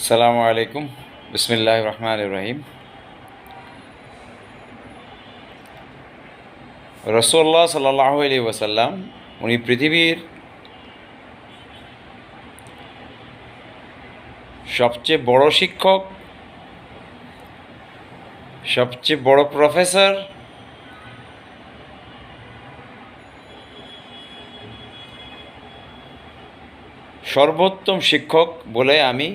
আসসালামু আলাইকুম। বিসমিল্লাহ রহমান ইব্রাহিম রসোল্লা সাল্লাহ আলি ওয়াসাল্লাম, উনি পৃথিবীর সবচেয়ে বড় শিক্ষক, সবচেয়ে বড় প্রফেসর, সর্বোত্তম শিক্ষক বলে আমি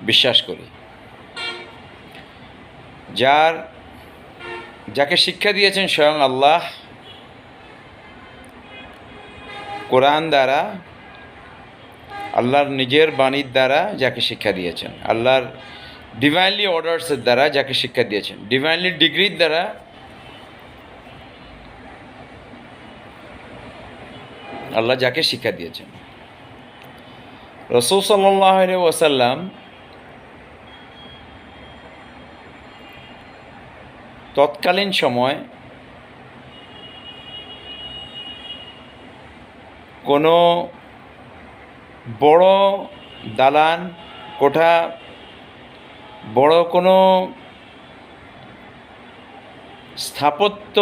বিশ্বাস করি। যার, যাকে শিক্ষা দিয়েছেন স্বয়ং আল্লাহ, কোরআন দ্বারা, আল্লাহর নিজের বাণীর দ্বারা যাকে শিক্ষা দিয়েছেন, আল্লাহর ডিভাইনলি অর্ডার্সের দ্বারা যাকে শিক্ষা দিয়েছেন ডিভাইনলি ডিগ্রির দ্বারা আল্লাহ যাকে শিক্ষা দিয়েছেন। রসুল সাল্লাহ ওয়াসাল্লাম তৎকালীন সময় কোনো বড় দালান, কোঠা, বড় কোনো স্থাপত্য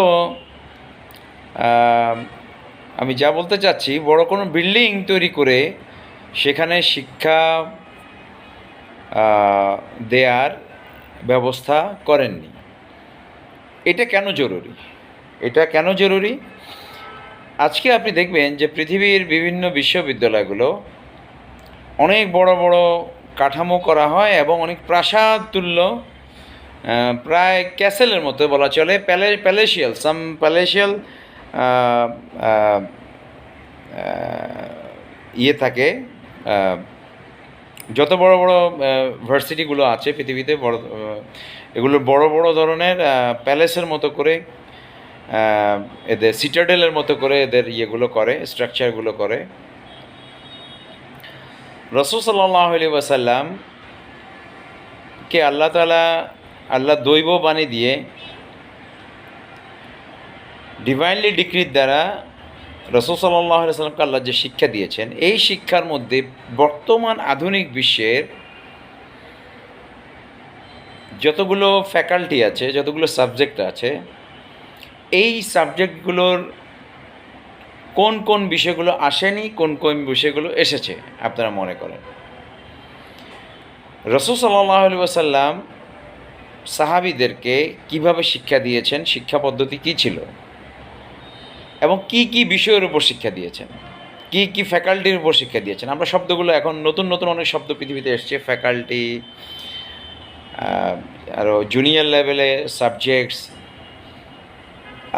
আমি যা বলতে চাচ্ছি, বড় কোনো বিল্ডিং তৈরি করে সেখানে শিক্ষা দেয়ার ব্যবস্থা করেননি। এটা কেন জরুরি? এটা কেন জরুরি? আজকে আপনি দেখবেন যে পৃথিবীর বিভিন্ন বিশ্ববিদ্যালয়গুলো অনেক বড় বড় কাঠামো করা হয় এবং অনেক প্রাসাদ তুল্য প্রায় ক্যাসেলের মতো বলা চলে, প্যালে, প্যালেশিয়াল, সাম প্যালেশিয়াল ইয়ে থাকে যত বড় বড় ভার্সিটিগুলো আছে পৃথিবীতে, বড় এগুলো বড় বড় ধরনের প্যালেসের মতো করে এদের সিটাডেলের মতো করে এদের ইয়েগুলো করে স্ট্রাকচারগুলো করে। রসুল সাল্লাহ আলি ওয়াসাল্লাম কে আল্লাহ তালা আল্লাহ দৈব বাণী দিয়ে ডিভাইনলি ডিগ্রির দ্বারা রসুল সাল্লাহ সাল্লামকে আল্লাহ যে শিক্ষা দিয়েছেন, এই শিক্ষার মধ্যে বর্তমান আধুনিক বিশ্বের যতগুলো ফ্যাকাল্টি আছে, যতগুলো সাবজেক্ট আছে, এই সাবজেক্টগুলোর কোন কোন বিষয়গুলো আসেনি, কোন কোন বিষয়গুলো এসেছে, আপনারা মনে করেন। রসুল সাল্লাহ ওসাল্লাম সাহাবিদেরকে কীভাবে শিক্ষা দিয়েছেন, শিক্ষা পদ্ধতি কী ছিল? এবং কি কি বিষয়ের উপর শিক্ষা দিয়েছেন? কি কি ফ্যাকাল্টির উপর শিক্ষা দিয়েছেন? আমরা শব্দগুলো এখন নতুন নতুন অনেক শব্দ পৃথিবীতে এসছে ফ্যাকাল্টি আরও জুনিয়র লেভেলে সাবজেক্টস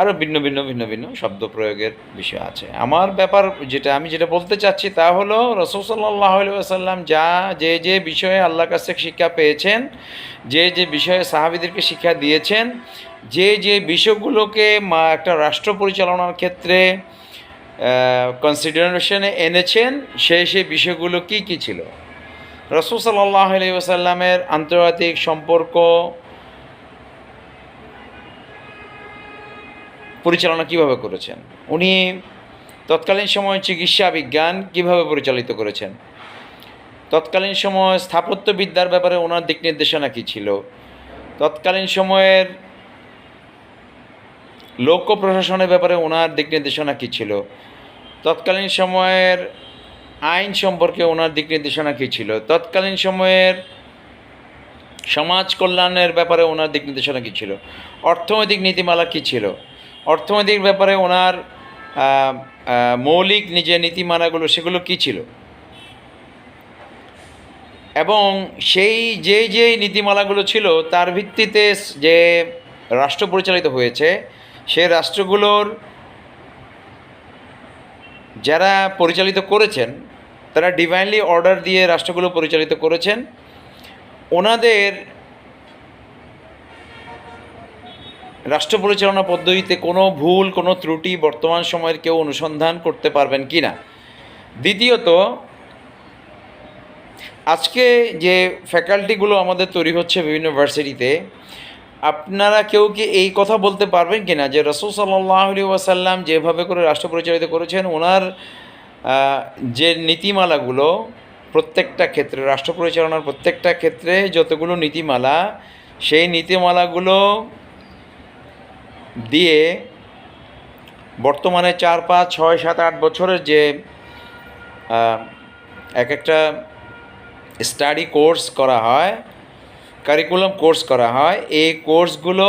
আরও ভিন্ন ভিন্ন ভিন্ন ভিন্ন শব্দ প্রয়োগের বিষয় আছে। আমার ব্যাপার যেটা, আমি যেটা বলতে চাচ্ছি তা হলো, রসুল সাল্লাহ আসাল্লাম যা, যে যে বিষয়ে আল্লাহর কাছ থেকে শিক্ষা পেয়েছেন, যে যে বিষয়ে সাহাবিদেরকে শিক্ষা দিয়েছেন, যে যে বিষয়গুলোকে একটা রাষ্ট্র পরিচালনার ক্ষেত্রে কনসিডারেশনে এনেছেন সেই সেই বিষয়গুলো কি কি ছিল? রসুল সাল্লাহ আলি ওসাল্লামের আন্তর্জাতিক সম্পর্ক পরিচালনা কীভাবে করেছেন? উনি তৎকালীন সময় চিকিৎসা বিজ্ঞান কীভাবে পরিচালিত করেছেন? তৎকালীন সময় স্থাপত্যবিদ্যার ব্যাপারে ওনার দিক নির্দেশনা কী ছিল? তৎকালীন সময়ের লোক প্রশাসনের ব্যাপারে ওনার দিক নির্দেশনা কী ছিল? তৎকালীন সময়ের আইন সম্পর্কে ওনার দিক নির্দেশনা কী ছিল? তৎকালীন সময়ের সমাজ কল্যাণের ব্যাপারে ওনার দিক নির্দেশনা কী ছিল? অর্থনৈতিক নীতিমালা কী ছিল? অর্থনৈতিক ব্যাপারে ওনার মৌলিক নিজের নীতিমালাগুলো সেগুলো কী ছিল? এবং সেই যে যে নীতিমালাগুলো ছিল তার ভিত্তিতে যে রাষ্ট্র পরিচালিত হয়েছে সে রাষ্ট্রগুলোর যারা পরিচালিত করেছেন, তারা ডিভাইনলি অর্ডার দিয়ে রাষ্ট্রগুলো পরিচালিত করেছেন, ওনাদের রাষ্ট্র পরিচালনা পদ্ধতিতে কোনো ভুল, কোনো ত্রুটি বর্তমান সময়ের কেউ অনুসন্ধান করতে পারবেন কি না? দ্বিতীয়ত, আজকে যে ফ্যাকাল্টিগুলো আমাদের তৈরি হচ্ছে বিভিন্ন ভার্সিটিতে আপনারা কেউ কি এই কথা বলতে পারবেন কি না যে রসুল সাল্লাহ আলি ওয়াসাল্লাম যেভাবে করে রাষ্ট্র পরিচালিত করেছেন, ওনার যে নীতিমালাগুলো প্রত্যেকটা ক্ষেত্রে, রাষ্ট্র পরিচালনার প্রত্যেকটা ক্ষেত্রে যতগুলো নীতিমালা, সেই নীতিমালাগুলো দিয়ে বর্তমানে চার, পাঁচ, ছয়, সাত, আট বছরের যে এক একটা স্টাডি কোর্স করা হয় কারিকুলাম কোর্স করা হয়, এই কোর্সগুলো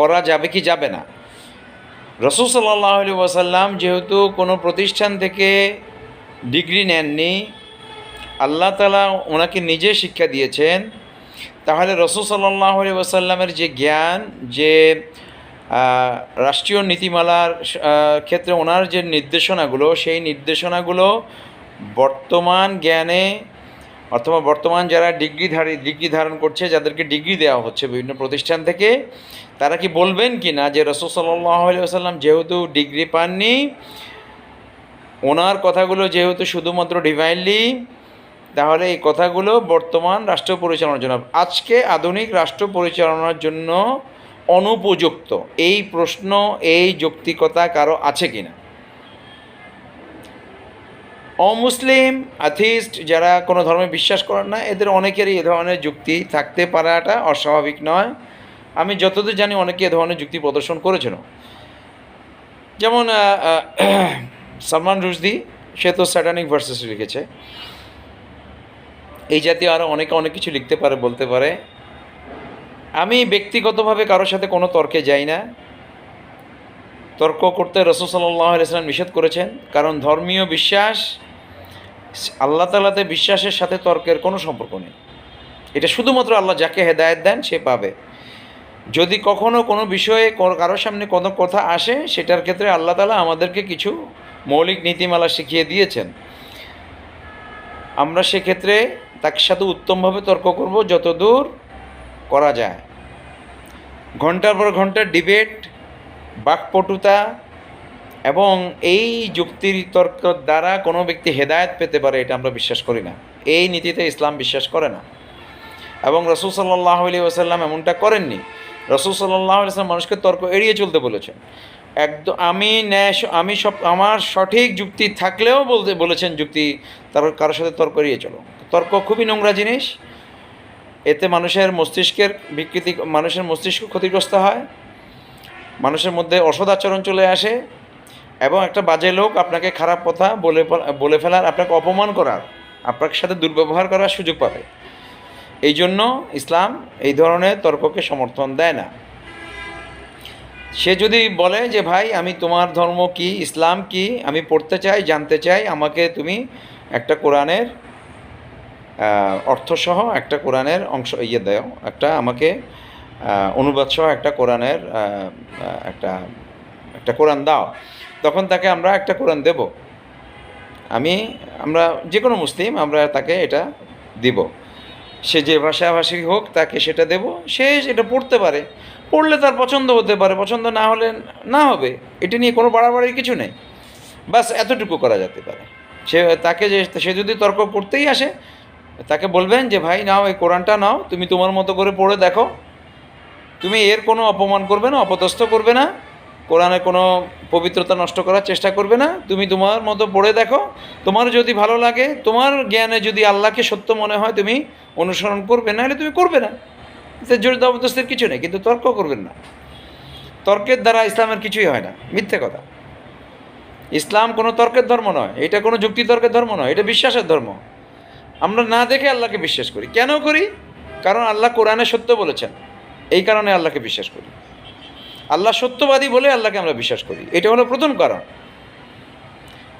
করা যাবে কি যাবে না? রসুল সাল্লাহ আলি ওয়াসাল্লাম যেহেতু কোনো প্রতিষ্ঠান থেকে ডিগ্রি নেননি, আল্লাহ তালা ওনাকে নিজে শিক্ষা দিয়েছেন। তাহলে রসুল সাল্লাহ আলি ওয়াসাল্লামের যে জ্ঞান, যে রাষ্ট্রীয় নীতিমালার ক্ষেত্রে ওনার যে নির্দেশনাগুলো, সেই নির্দেশনাগুলো বর্তমান জ্ঞানে অথবা বর্তমান যারা ডিগ্রিধারী, ডিগ্রি ধারণ করছে, যাদেরকে ডিগ্রি দেওয়া হচ্ছে বিভিন্ন প্রতিষ্ঠান থেকে, তারা কি বলবেন কি না যে রসুল সাল্লাম যেহেতু ডিগ্রি পাননি, ওনার কথাগুলো যেহেতু শুধুমাত্র ডিভাইনলি তাহলে এই কথাগুলো বর্তমান রাষ্ট্র পরিচালনার জন্য, আজকে আধুনিক রাষ্ট্র পরিচালনার জন্য অনুপযুক্ত, এই প্রশ্ন, এই যৌক্তিকতা কারও আছে কি না অমুসলিম, আথিস্ট যারা কোনো ধর্মে বিশ্বাস করেন না, এদের অনেকেরই এ ধরনের যুক্তি থাকতে পারাটা অস্বাভাবিক নয়। আমি যতদূর জানি অনেকে এ ধরনের যুক্তি প্রদর্শন করেছিল যেমন সালমান রুশদি, সে তো স্যাটানিক ভার্সেস লিখেছে। এই জাতীয় আরও অনেকে অনেক কিছু লিখতে পারে, বলতে পারে। আমি ব্যক্তিগতভাবে কারোর সাথে কোনো তর্কে যাই না। তর্ক করতে রসুল সাল্লাহ ইসলাম নিষেধ করেছেন, কারণ ধর্মীয় বিশ্বাস আল্লাহ তালাতে বিশ্বাসের সাথে তর্কের কোনো সম্পর্ক নেই। এটা শুধুমাত্র আল্লাহ যাকে হেদায়েত দেন, সে পাবে। যদি কখনো কোনো বিষয়ে কারোর সামনে কোনো কথা আসে, সেটার ক্ষেত্রে আল্লাহ তালা আমাদেরকে কিছু মৌলিক নীতিমালা শিখিয়ে দিয়েছেন। আমরা সেক্ষেত্রে তার সাথে উত্তমভাবে তর্ক করব যতদূর করা যায়। ঘণ্টার পর ঘণ্টা, ডিবেট, বাকপটুতা এবং এই যুক্তির তর্ক দ্বারা কোনো ব্যক্তি হেদায়ত পেতে পারে, এটা আমরা বিশ্বাস করি না। এই নীতিতে ইসলাম বিশ্বাস করে না। এবং রসুল সাল্লাহ আলি ওসাল্লাম এমনটা করেননি। রসুল সাল্লাহ আলিয়াল্লাম মানুষকে তর্ক এড়িয়ে চলতে বলেছেন। একদম, আমি ন্যায়, আমি সব, আমার সঠিক যুক্তি থাকলেও বলতে, বলেছেন যুক্তি তার, কারোর সাথে তর্ক এড়িয়ে চলো। তর্ক খুবই নোংরা জিনিস। এতে মানুষের মস্তিষ্কের বিকৃতি, মানুষের মস্তিষ্ক ক্ষতিগ্রস্ত হয়। মানুষের মধ্যে অসৎ আচরণ চলে আসে। এবং একটা বাজে লোক আপনাকে খারাপ কথা বলে বলে ফেলার, আপনাকে অপমান করার, আপনার সাথে দুর্ব্যবহার করার সুযোগ পাবে। এই জন্য ইসলাম এই ধরনের তর্ককে সমর্থন দেয় না। সে যদি বলে যে, ভাই, আমি তোমার ধর্ম কি? ইসলাম কি? আমি পড়তে চাই, জানতে চাই, আমাকে তুমি একটা কোরআনের অর্থসহ একটা কোরআনের অংশ ইয়ে দাও, একটা আমাকে অনুবাদসহ একটা কোরআনের একটা একটা কোরআন দাও। তখন তাকে আমরা একটা কোরআন দেব। আমি, আমরা যে কোনো মুসলিম, আমরা তাকে এটা দিব। সে যে ভাষাভাষী হোক, তাকে সেটা দেব। সে এটা পড়তে পারে। পড়লে তার পছন্দ হতে পারে, পছন্দ না হলে না হবে। এটা নিয়ে কোনো বাড়াবাড়ির কিছু নেই। বাস এতটুকু করা যেতে পারে। সে তাকে যে, সে যদি তর্ক করতেই আসে, তাকে বলবেন যে, ভাই, নাও এই কোরআনটা নাও, তুমি তোমার মতো করে পড়ে দেখো। তুমি এর কোনো অপমান করবে না, অপদস্থ করবে না। কোরআনে কোনো পবিত্রতা নষ্ট করার চেষ্টা করবে না। তুমি তোমার মতো পড়ে দেখো। তোমার যদি ভালো লাগে, তোমার জ্ঞানে যদি আল্লাহকে সত্য মনে হয়, তুমি অনুসরণ করবে না হলে তুমি করবে না। জোর জবরদস্তির কিছু নেই, কিন্তু তর্ক করবেন না। তর্কের দ্বারা ইসলামের কিছুই হয় না, মিথ্যে কথা। ইসলাম কোনো তর্কের ধর্ম নয়, এটা কোনো যুক্তি তর্কের ধর্ম নয়, এটা বিশ্বাসের ধর্ম। আমরা না দেখে আল্লাহকে বিশ্বাস করি। কেন করি? কারণ আল্লাহ কোরআনে সত্য বলেছেন। এই কারণে আল্লাহকে বিশ্বাস করি। আল্লাহ সত্যবাদী বলে আল্লাহকে আমরা বিশ্বাস করি। এটা হলো প্রথম কারণ।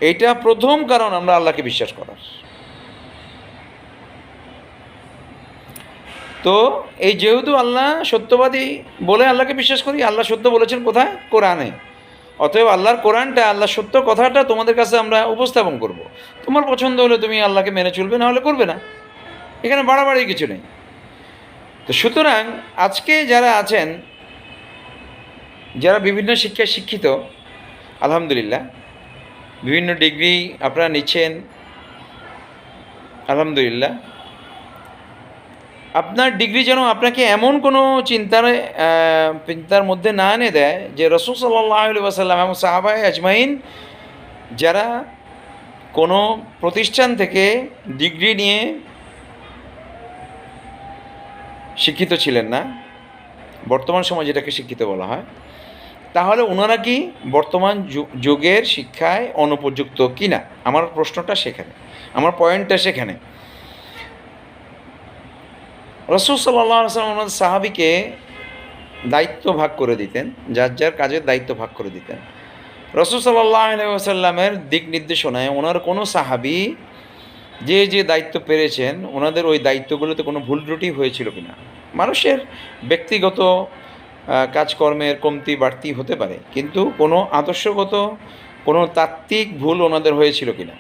এটা প্রথম কারণ আমরা আল্লাহকে বিশ্বাস করার। তো এই যেহেতু আল্লাহ সত্যবাদী বলে আল্লাহকে বিশ্বাস করি, আল্লাহ সত্য বলেছেন কোথায়? কোরআনে। অতএব আল্লাহর কোরআনটা আল্লাহ সত্য কথাটা তোমাদের কাছে আমরা উপস্থাপন করব। তোমার পছন্দ হলে তুমি আল্লাহকে মেনে চলবে, না হলে করবে না। এখানে বাড়াবাড়ি কিছু নেই। তো সুতরাং আজকে যারা আছেন যারা বিভিন্ন শিক্ষায় শিক্ষিত, আলহামদুলিল্লাহ। বিভিন্ন ডিগ্রি আপনারা নিচ্ছেন, আলহামদুলিল্লাহ। আপনার ডিগ্রি যেন আপনাকে এমন কোনো চিন্তার চিন্তার মধ্যে না এনে দেয় যে রসুল সাল্লাহ আলি ওয়াসাল্লাম এবং সাহাবাই আজমাইন যারা কোনো প্রতিষ্ঠান থেকে ডিগ্রি নিয়ে শিক্ষিত ছিলেন না, বর্তমান সময় যেটাকে শিক্ষিত বলা হয়। তাহলে ওনারা কি বর্তমান যুগের শিক্ষায় অনুপযুক্ত কি না আমার প্রশ্নটা সেখানে। আমার পয়েন্টটা সেখানে। রসুল সাল্লাহ আসলাম ওনার সাহাবিকে দায়িত্ব ভাগ করে দিতেন, যার যার কাজের দায়িত্ব ভাগ করে দিতেন। রসুল সাল্লাহ আসাল্লামের দিক নির্দেশনায় ওনার কোনো সাহাবি যে যে দায়িত্ব পেরেছেন, ওনাদের ওই দায়িত্বগুলোতে কোনো ভুল ত্রুটি হয়েছিল কি না মানুষের ব্যক্তিগত কাজকর্মের কমতি, বাড়তি হতে পারে। কিন্তু কোনো আদর্শগত, কোনো তাত্ত্বিক ভুল ওনাদের হয়েছিল কি না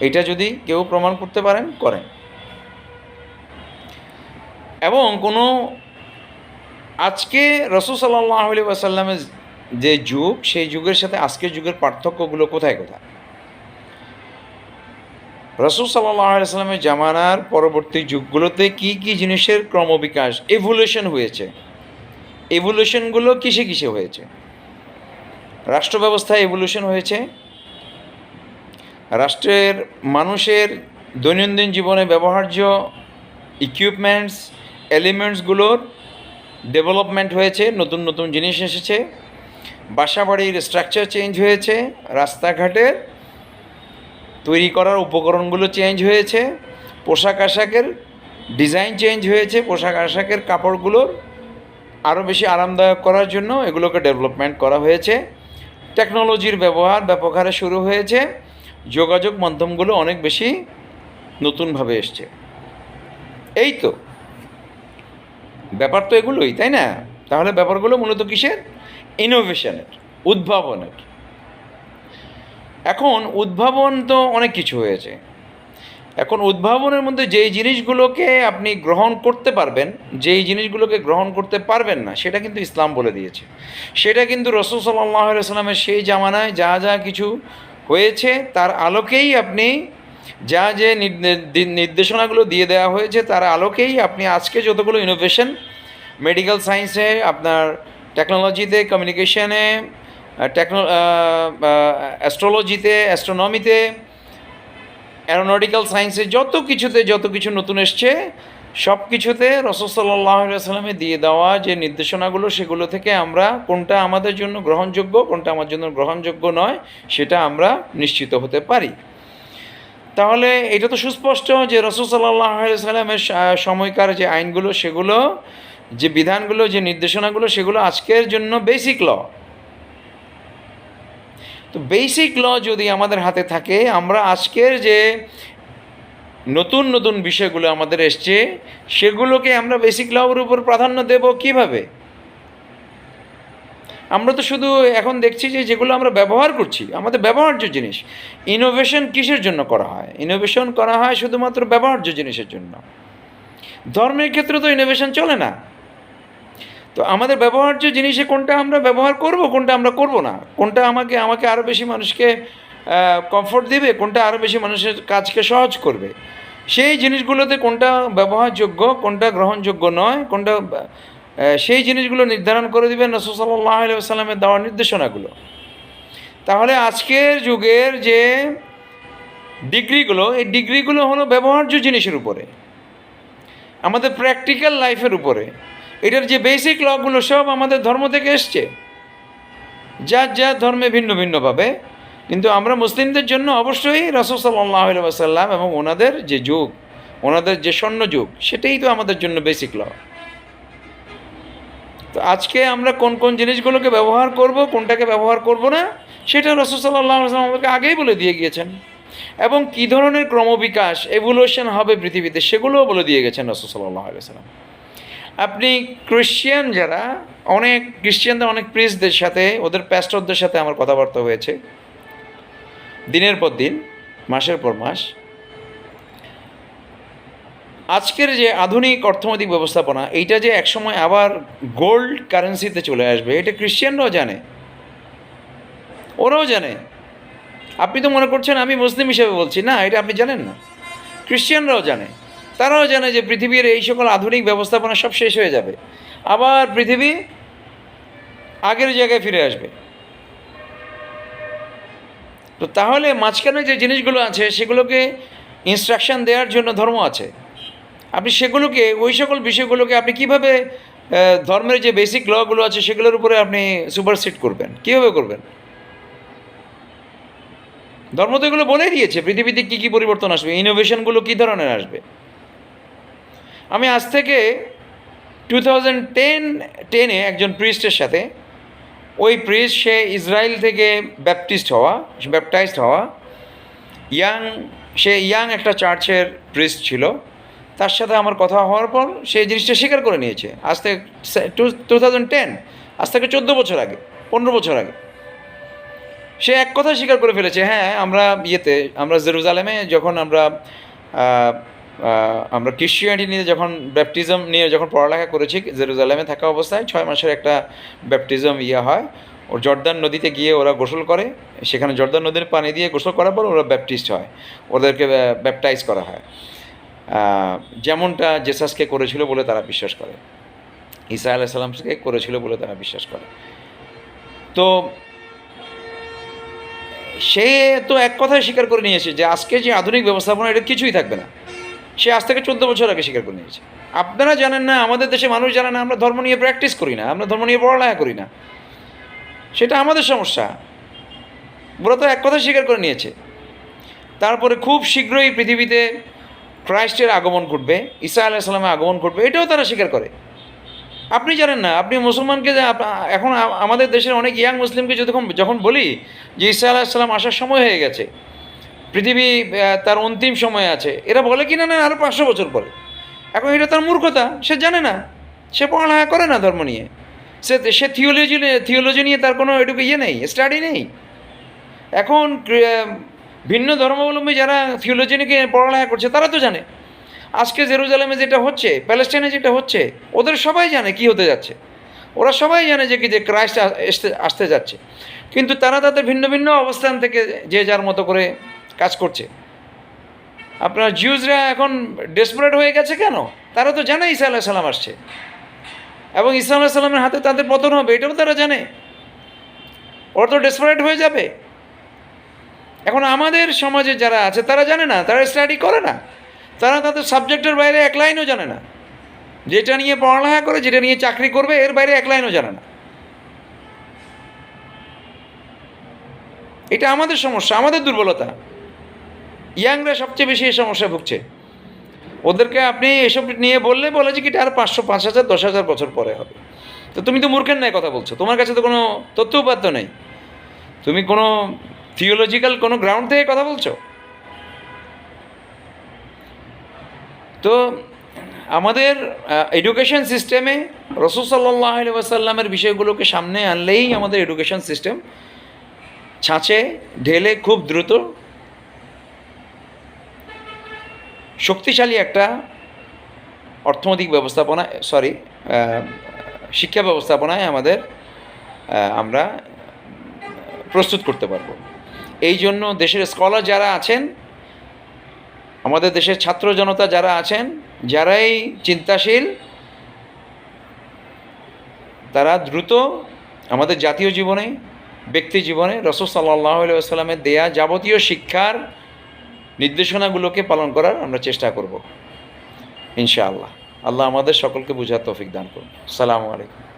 এটা যদি কেউ প্রমাণ করতে পারেন, করেন। এবং কোনো আজকে রসুল সাল্লাহ আলি আসাল্লামের যে যুগ, সেই যুগের সাথে আজকের যুগের পার্থক্যগুলো কোথায় কোথায়? রসুল সাল্লামের জামানার পরবর্তী যুগগুলোতে কি কি জিনিসের ক্রমবিকাশ এভুলেশন হয়েছে? এভুলেশনগুলো কিসে কিসে হয়েছে? রাষ্ট্র ব্যবস্থায় এভুলেশন হয়েছে। রাষ্ট্রের মানুষের দৈনন্দিন জীবনে ব্যবহার্য ইকুইপমেন্টস এলিমেন্টসগুলোর ডেভেলপমেন্ট হয়েছে, নতুন নতুন জিনিস এসেছে। বাসাবাড়ির স্ট্রাকচার চেঞ্জ হয়েছে, রাস্তাঘাটের তৈরি করার উপকরণগুলো চেঞ্জ হয়েছে, পোশাক আশাকের ডিজাইন চেঞ্জ হয়েছে, পোশাক আশাকের কাপড়গুলোর আরও বেশি আরামদায়ক করার জন্য এগুলোকে ডেভেলপমেন্ট করা হয়েছে। টেকনোলজির ব্যবহার ব্যাপক হারে শুরু হয়েছে, যোগাযোগ মাধ্যমগুলো অনেক বেশি নতুনভাবে এসছে। এই তো। ব্যাপার তো এগুলোই, তাই না? তাহলে ব্যাপারগুলো মূলত কিসের? ইনোভেশনের উদ্ভাবনের। এখন উদ্ভাবন তো অনেক কিছু হয়েছে। এখন উদ্ভাবনের মধ্যে যেই জিনিসগুলোকে আপনি গ্রহণ করতে পারবেন, যেই জিনিসগুলোকে গ্রহণ করতে পারবেন না, সেটা কিন্তু ইসলাম বলে দিয়েছে। সেটা কিন্তু রসুল সাল্লাহ সাল্লামের সেই জামানায় যা যা কিছু হয়েছে, তার আলোকেই আপনি যা যে নির্দে- নির্দেশনাগুলো দিয়ে দেওয়া হয়েছে, তার আলোকেই আপনি আজকে যতগুলো ইনোভেশন মেডিকেল সায়েন্সে আপনার টেকনোলজিতে কমিউনিকেশনে টেকনো অ্যাস্ট্রোলজিতে অ্যাস্ট্রোনমিতে অ্যারোনটিক্যাল সায়েন্সে যত কিছুতে যত কিছু নতুন এসছে সব কিছুতে রসদাল্লাহ সাল্লামে দিয়ে দেওয়া যে নির্দেশনাগুলো, সেগুলো থেকে আমরা কোনটা আমাদের জন্য গ্রহণযোগ্য, কোনটা আমার জন্য গ্রহণযোগ্য নয়, সেটা আমরা নিশ্চিত হতে পারি। তাহলে এটা তো সুস্পষ্ট যে সাল্লামের সময়কার যে আইনগুলো, সেগুলো, যে বিধানগুলো, যে নির্দেশনাগুলো, সেগুলো আজকের জন্য বেসিক ল তো বেসিক ল যদি আমাদের হাতে থাকে, আমরা আজকের যে নতুন নতুন বিষয়গুলো আমাদের এসছে, সেগুলোকে আমরা বেসিক লর উপর প্রাধান্য দেব কীভাবে? আমরা তো শুধু এখন দেখছি যে যেগুলো আমরা ব্যবহার করছি, আমাদের ব্যবহার্য জিনিস ইনোভেশন কিসের জন্য করা হয়? ইনোভেশন করা হয় শুধুমাত্র ব্যবহার্য জিনিসের জন্য। ধর্মের ক্ষেত্রে তো ইনোভেশন চলে না। তো আমাদের ব্যবহার্য জিনিসে কোনটা আমরা ব্যবহার করব, কোনটা আমরা করব না? কোনটা আমাকে আমাকে আরও বেশি মানুষকে কমফোর্ট দেবে? কোনটা আরও বেশি মানুষের কাজকে সহজ করবে? সেই জিনিসগুলোতে কোনটা ব্যবহারযোগ্য, কোনটা গ্রহণযোগ্য নয়, কোনটা সেই জিনিসগুলো নির্ধারণ করে দেবেন রসুসাল্লাহ সাল্লামের দেওয়ার নির্দেশনাগুলো। তাহলে আজকের যুগের যে ডিগ্রিগুলো, এই ডিগ্রিগুলো হলো ব্যবহার্য জিনিসের উপরে। আমাদের প্র্যাকটিক্যাল লাইফের উপরে। এটার যে বেসিক লগুলো সব আমাদের ধর্ম থেকে এসছে। যার যার ধর্মে ভিন্ন ভিন্নভাবে কিন্তু আমরা মুসলিমদের জন্য অবশ্যই রসদাল্লাহ সাল্লাম এবং ওনাদের যে যুগ, ওনাদের যে স্বর্ণ যুগ, সেটাই তো আমাদের জন্য বেসিক ল তো আজকে আমরা কোন কোন জিনিসগুলোকে ব্যবহার করব, কোনটাকে ব্যবহার করব না, সেটা রসদাল্লাহ আসলাম আমাদেরকে আগেই বলে দিয়ে গিয়েছেন। এবং কী ধরনের ক্রমবিকাশ এভুলেশন হবে পৃথিবীতে, সেগুলোও বলে দিয়ে গেছেন রসদাল্লাহ সাল্লাম আপনি ক্রিশ্চিয়ান যারা, অনেক ক্রিশ্চিয়ানদের অনেক প্রিসদের সাথে, ওদের প্যাস্টরদের সাথে আমার কথাবার্তা হয়েছে। দিনের পর দিন, মাসের পর মাস। আজকের যে আধুনিক অর্থনৈতিক ব্যবস্থাপনা, এইটা যে একসময় আবার গোল্ড কারেন্সিতে চলে আসবে, এটা ক্রিশ্চিয়ানরাও জানে। ওরাও জানে। আপনি তো মনে করছেন আমি মুসলিম হিসেবে বলছি। না, এটা আপনি জানেন না। ক্রিশ্চিয়ানরাও জানে। তারাও জানে যে পৃথিবীর এই সকল আধুনিক ব্যবস্থাপনা সব শেষ হয়ে যাবে। আবার পৃথিবী আগের জায়গায় ফিরে আসবে। তো তাহলে মাঝখানে যে জিনিসগুলো আছে, সেগুলোকে ইনস্ট্রাকশন দেওয়ার জন্য ধর্ম আছে। আপনি সেগুলোকে, ওই সকল বিষয়গুলোকে আপনি কীভাবে ধর্মের যে বেসিক লগুলো আছে, সেগুলোর উপরে আপনি সুপারসিট করবেন? কীভাবে করবেন? ধর্ম তো এগুলো বলেই দিয়েছে, পৃথিবীতে কী কী পরিবর্তন আসবে? ইনোভেশনগুলো কী ধরনের আসবে? আমি আজ থেকে টু থাউজেন্ড টেন টেনে একজন প্রিস্টের সাথে, ওই প্রিস্ট সে ইসরায়েল থেকে ব্যাপটিস্ট হওয়া ব্যাপটাইজড হওয়া ইয়াং সে ইয়াং একটা চার্চের প্রিস্ট ছিল। তার সাথে আমার কথা হওয়ার পর সে জিনিসটা স্বীকার করে নিয়েছে। আজ থেকে টু টু থাউজেন্ড টেন আজ থেকে চোদ্দ বছর আগে, পনেরো বছর আগে। সে এক কথা স্বীকার করে ফেলেছে হ্যাঁ আমরা ইয়েতে, আমরা জেরুজালেমে যখন আমরা আমরা ক্রিশ্চিয়ানিটি নিয়ে যখন ব্যাপটিজম নিয়ে যখন পড়ালেখা করেছি, জেরুজালেমে থাকা অবস্থায় ছয় মাসের একটা ব্যাপটিজম ইয়ে হয়। ও জর্দান নদীতে গিয়ে ওরা গোসল করে, সেখানে জর্দান নদীর পানি দিয়ে গোসল করার পর ওরা ব্যাপটিস্ট হয়। ওদেরকে ব্যাপটাইজ করা হয়। যেমনটা জেসাসকে করেছিল বলে তারা বিশ্বাস করে। ঈসা আলাইসাল্লামকে করেছিল বলে তারা বিশ্বাস করে। তো সে তো এক কথায় স্বীকার করে নিয়েছে যে আজকে যে আধুনিক ব্যবস্থাপনা, এটা কিছুই থাকবে না। সে আজ থেকে চোদ্দ বছর আগে স্বীকার করে নিয়েছে। আপনারা জানেন না, আমাদের দেশে মানুষ জানে না, আমরা ধর্ম নিয়ে প্র্যাকটিস করি না, আমরা ধর্ম নিয়ে পড়ালেখা করি না। সেটা আমাদের সমস্যা। ওরা তো এক কথা স্বীকার করে নিয়েছে। তারপরে খুব শীঘ্রই পৃথিবীতে ক্রাইস্টের আগমন ঘটবে, ঈসা আলাহ সাল্লামের আগমন ঘটবে, এটাও তারা স্বীকার করে। আপনি জানেন না, আপনি মুসলমানকে এখন আমাদের দেশের অনেক ইয়াং মুসলিমকে যখন যখন বলি যে ঈসা আলাহিসাল্লাম আসার সময় হয়ে গেছে পৃথিবী তার অন্তিম সময় আছে। এরা বলে কি না না আরও পাঁচশো বছর পরে। এখন এটা তার মূর্খতা, সে জানে না। সে পড়ালেখা করে না ধর্ম নিয়ে। সে সে থিওলজি থিওলজি নিয়ে তার কোনো এটুকু ইয়ে নেই স্টাডি নেই। এখন ভিন্ন ধর্মাবলম্বী যারা থিওলজি নিয়ে পড়ালেখা করছে, তারা তো জানে। আজকে জেরুজালেমে যেটা হচ্ছে, প্যালেস্টাইনে যেটা হচ্ছে, ওদের সবাই জানে কি হতে যাচ্ছে। ওরা সবাই জানে যে কি যে ক্রাইস্ট আসতে আসতে যাচ্ছে। কিন্তু তারা তাদের ভিন্ন ভিন্ন অবস্থান থেকে যে যার মতো করে কাজ করছে। আপনার জিউজরা এখন ডেসপারেট হয়ে গেছে কেন? তারা তো জানে ঈসা আল্লাহ সাল্লাম আসছে। এবং ঈসা আল্লাহ সাল্লামের হাতে তাদের পতন হবে, এটাও তারা জানে। ওরা তো ডেসপারেট হয়ে যাবে। এখন আমাদের সমাজে যারা আছে, তারা জানে না, তারা স্টাডি করে না। তারা তাদের সাবজেক্টের বাইরে এক লাইনও জানে না। যেটা নিয়ে পড়ালেখা করে, যেটা নিয়ে চাকরি করবে, এর বাইরে এক লাইনও জানে না। এটা আমাদের সমস্যা, আমাদের দুর্বলতা। ইয়াংরা সবচেয়ে বেশি এই সমস্যায় ভুগছে। ওদেরকে আপনি এসব নিয়ে বললে বলে যে কি এটা আর পাঁচশো, পাঁচ হাজার, দশ হাজার বছর পরে হবে। তো তুমি তো মূর্খের ন্যায় কথা বলছো। তোমার কাছে তো কোনো তথ্য উপাত্য নেই। তুমি কোনো থিওলজিক্যাল কোনো গ্রাউন্ড থেকে কথা বলছো? তো আমাদের এডুকেশন সিস্টেমে রসুল সাল্লাহ বিষয়গুলোকে সামনে আনলেই আমাদের এডুকেশন সিস্টেম ছাঁচে, ঢেলে খুব দ্রুত শক্তিশালী একটা অর্থনৈতিক ব্যবস্থাপনা সরি শিক্ষা ব্যবস্থাপনায় আমাদের আমরা প্রস্তুত করতে পারব। এই জন্য দেশের স্কলার যারা আছেন, আমাদের দেশের ছাত্র জনতা যারা আছেন, যারাই চিন্তাশীল, তারা দ্রুত আমাদের জাতীয় জীবনে, ব্যক্তি জীবনে রসদ সাল্লাহ সাল্লামের দেয়া যাবতীয় শিক্ষার নির্দেশনাগুলোকে পালন করার আমরা চেষ্টা করব, ইনশাআল্লাহ। আল্লাহ আমাদের সকলকে বুঝার তৌফিক দান করুন। সালামু আলাইকুম।